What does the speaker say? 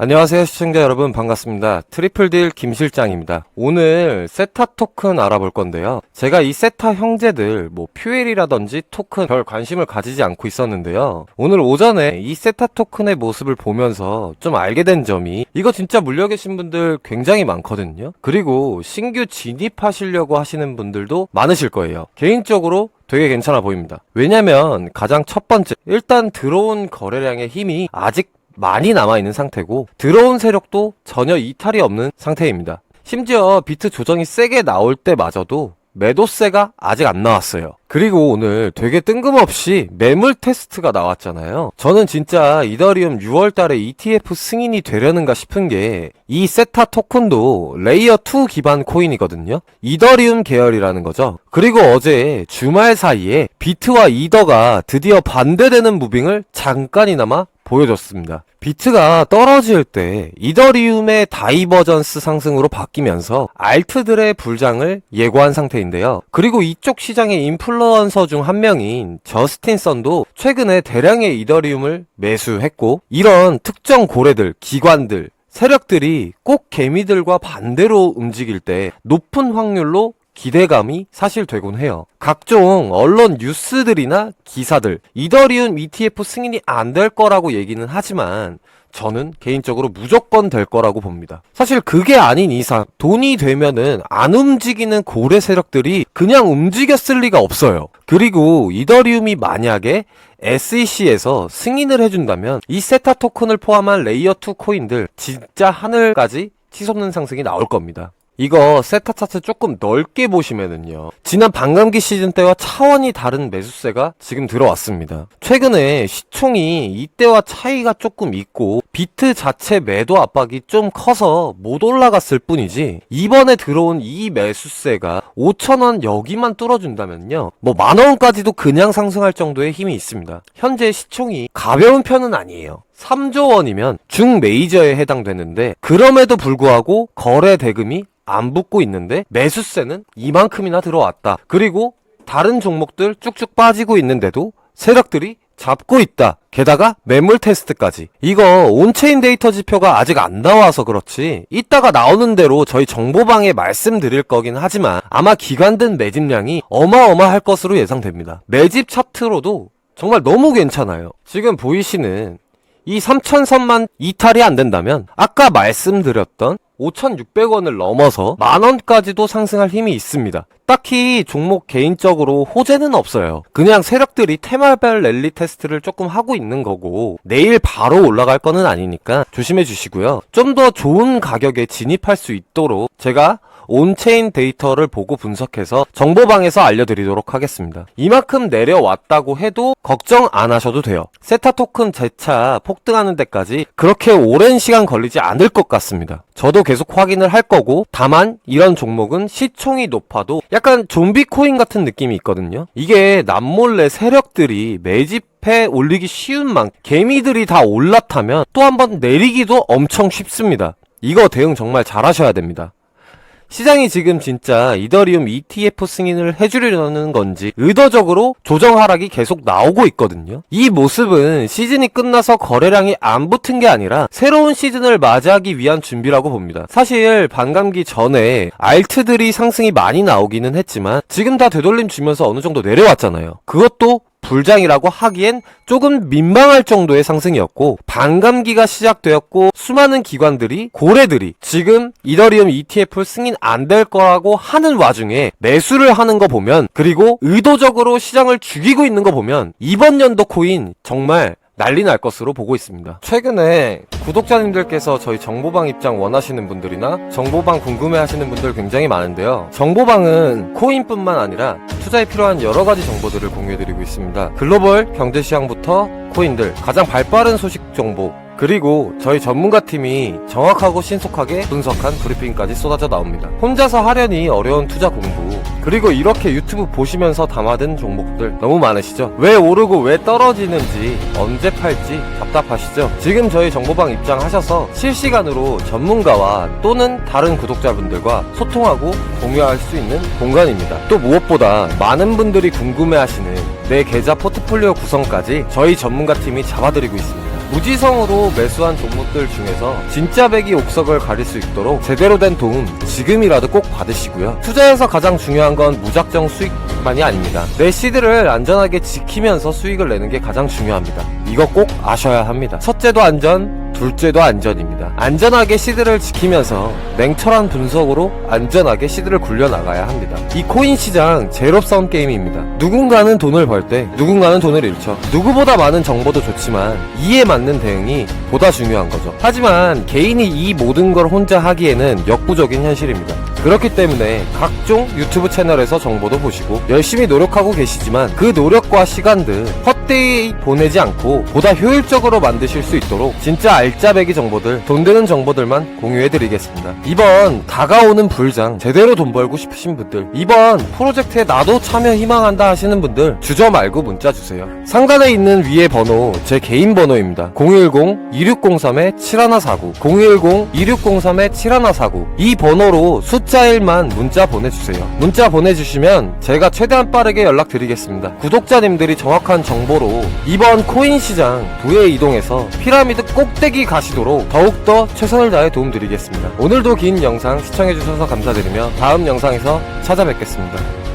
안녕하세요 시청자 여러분 반갑습니다. 트리플딜 김 실장입니다. 오늘 세타 토큰 알아볼 건데요. 제가 이 세타 형제들 뭐 퓨엘이라든지 토큰 별 관심을 가지지 않고 있었는데요. 오늘 오전에 이 세타 토큰의 모습을 보면서 좀 알게 된 점이 이거 진짜 물려 계신 분들 굉장히 많거든요. 그리고 신규 진입하시려고 하시는 분들도 많으실 거예요. 개인적으로 되게 괜찮아 보입니다. 왜냐면 가장 첫 번째, 일단 들어온 거래량의 힘이 아직 많이 남아있는 상태고 들어온 세력도 전혀 이탈이 없는 상태입니다. 심지어 비트 조정이 세게 나올 때마저도 매도세가 아직 안 나왔어요. 그리고 오늘 되게 뜬금없이 매물 테스트가 나왔잖아요. 저는 진짜 이더리움 6월 달에 ETF 승인이 되려는가 싶은 게 이 세타 토큰도 레이어 2 기반 코인이거든요. 이더리움 계열이라는 거죠. 그리고 어제 주말 사이에 비트와 이더가 드디어 반대되는 무빙을 잠깐이나마 보여줬습니다. 비트가 떨어질 때 이더리움의 다이버전스 상승으로 바뀌면서 알트들의 불장을 예고한 상태인데요. 그리고 이쪽 시장의 인플루언서 중 한 명인 저스틴 선도 최근에 대량의 이더리움을 매수했고 이런 특정 고래들, 기관들, 세력들이 꼭 개미들과 반대로 움직일 때 높은 확률로 기대감이 사실 되곤 해요. 각종 언론 뉴스들이나 기사들, 이더리움 ETF 승인이 안 될 거라고 얘기는 하지만 저는 개인적으로 무조건 될 거라고 봅니다. 사실 그게 아닌 이상 돈이 되면은 안 움직이는 고래 세력들이 그냥 움직였을 리가 없어요. 그리고 이더리움이 만약에 SEC에서 승인을 해준다면 이 세타 토큰을 포함한 레이어 2 코인들 진짜 하늘까지 치솟는 상승이 나올 겁니다. 이거 세타 차트 조금 넓게 보시면은요. 지난 반감기 시즌 때와 차원이 다른 매수세가 지금 들어왔습니다. 최근에 시총이 이때와 차이가 조금 있고 비트 자체 매도 압박이 좀 커서 못 올라갔을 뿐이지 이번에 들어온 이 매수세가 5천원 여기만 뚫어준다면요. 뭐 만원까지도 그냥 상승할 정도의 힘이 있습니다. 현재 시총이 가벼운 편은 아니에요. 3조 원이면 중 메이저에 해당되는데 그럼에도 불구하고 거래 대금이 안 붙고 있는데 매수세는 이만큼이나 들어왔다. 그리고 다른 종목들 쭉쭉 빠지고 있는데도 세력들이 잡고 있다. 게다가 매물 테스트까지. 이거 온체인 데이터 지표가 아직 안 나와서 그렇지. 이따가 나오는 대로 저희 정보방에 말씀드릴 거긴 하지만 아마 기관든 매집량이 어마어마할 것으로 예상됩니다. 매집 차트로도 정말 너무 괜찮아요. 지금 보이시는 이 3,000선만 이탈이 안 된다면 아까 말씀드렸던 5,600원을 넘어서 만원까지도 상승할 힘이 있습니다. 딱히 종목 개인적으로 호재는 없어요. 그냥 세력들이 테마별 랠리 테스트를 조금 하고 있는 거고 내일 바로 올라갈 거는 아니니까 조심해 주시고요. 좀 더 좋은 가격에 진입할 수 있도록 제가 온체인 데이터를 보고 분석해서 정보방에서 알려드리도록 하겠습니다. 이만큼 내려왔다고 해도 걱정 안 하셔도 돼요. 세타 토큰 재차 폭등하는 데까지 그렇게 오랜 시간 걸리지 않을 것 같습니다. 저도 계속 확인을 할 거고 다만 이런 종목은 시총이 높아도 약간 좀비 코인 같은 느낌이 있거든요. 이게 남몰래 세력들이 매집 해 올리기 쉬운 만큼 개미들이 다 올라타면 또 한 번 내리기도 엄청 쉽습니다. 이거 대응 정말 잘하셔야 됩니다. 시장이 지금 진짜 이더리움 ETF 승인을 해주려는 건지 의도적으로 조정 하락이 계속 나오고 있거든요. 이 모습은 시즌이 끝나서 거래량이 안 붙은 게 아니라 새로운 시즌을 맞이하기 위한 준비라고 봅니다. 사실 반감기 전에 알트들이 상승이 많이 나오기는 했지만 지금 다 되돌림 주면서 어느 정도 내려왔잖아요. 그것도 불장이라고 하기엔 조금 민망할 정도의 상승이었고 반감기가 시작되었고 수많은 기관들이 고래들이 지금 이더리움 ETF 승인 안 될 거라고 하는 와중에 매수를 하는 거 보면 그리고 의도적으로 시장을 죽이고 있는 거 보면 이번 연도 코인 정말 난리 날 것으로 보고 있습니다. 최근에 구독자님들께서 저희 정보방 입장 원하시는 분들이나 정보방 궁금해 하시는 분들 굉장히 많은데요. 정보방은 코인뿐만 아니라 투자에 필요한 여러 가지 정보들을 공유해드리고 있습니다. 글로벌 경제 시황부터 코인들, 가장 발빠른 소식 정보, 그리고 저희 전문가 팀이 정확하고 신속하게 분석한 브리핑까지 쏟아져 나옵니다. 혼자서 하려니 어려운 투자 공부. 그리고 이렇게 유튜브 보시면서 담아든 종목들 너무 많으시죠? 왜 오르고 왜 떨어지는지 언제 팔지 답답하시죠? 지금 저희 정보방 입장하셔서 실시간으로 전문가와 또는 다른 구독자분들과 소통하고 공유할 수 있는 공간입니다. 또 무엇보다 많은 분들이 궁금해하시는 내 계좌 포트폴리오 구성까지 저희 전문가 팀이 잡아드리고 있습니다. 무지성으로 매수한 종목들 중에서 진짜 백이 옥석을 가릴 수 있도록 제대로 된 도움 지금이라도 꼭 받으시고요. 투자에서 가장 중요한 건 무작정 수익만이 아닙니다. 내 시드를 안전하게 지키면서 수익을 내는 게 가장 중요합니다. 이거 꼭 아셔야 합니다. 첫째도 안전, 둘째도 안전입니다. 안전하게 시드를 지키면서 냉철한 분석으로 안전하게 시드를 굴려나가야 합니다. 이 코인 시장 제로섬 게임입니다. 누군가는 돈을 벌 때 누군가는 돈을 잃죠. 누구보다 많은 정보도 좋지만 이에 맞는 대응이 보다 중요한 거죠. 하지만 개인이 이 모든 걸 혼자 하기에는 역부족인 현실입니다. 그렇기 때문에 각종 유튜브 채널에서 정보도 보시고 열심히 노력하고 계시지만 그 노력과 시간들 헛되이 보내지 않고 보다 효율적으로 만드실 수 있도록 진짜 알짜배기 정보들 돈 되는 정보들만 공유해드리겠습니다. 이번 다가오는 불장 제대로 돈 벌고 싶으신 분들 이번 프로젝트에 나도 참여 희망한다 하시는 분들 주저 말고 문자 주세요. 상단에 있는 위에 번호 제 개인 번호입니다. 010-2603-7149 010-2603-7149 이 번호로 숫자 1만 문자 보내주세요. 문자 보내주시면 제가 최대한 빠르게 연락드리겠습니다. 구독자님들이 정확한 정보로 이번 코인 시장 부에 이동해서 피라미드 꼭대기 가시도록 더욱더 최선을 다해 도움드리겠습니다. 오늘도 긴 영상 시청해주셔서 감사드리며 다음 영상에서 찾아뵙겠습니다.